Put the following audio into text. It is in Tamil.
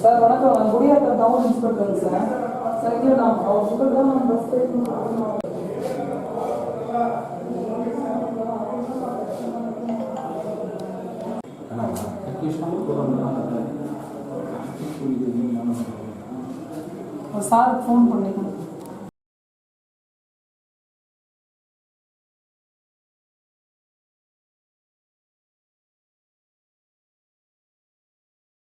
சார் வணக்கம். நான் Gudiyatham town inspector sir. Sir இங்கே நான் அவர் உங்கள் தான் நான் பஸ் சாருக்கு ஃபோன் பண்ணி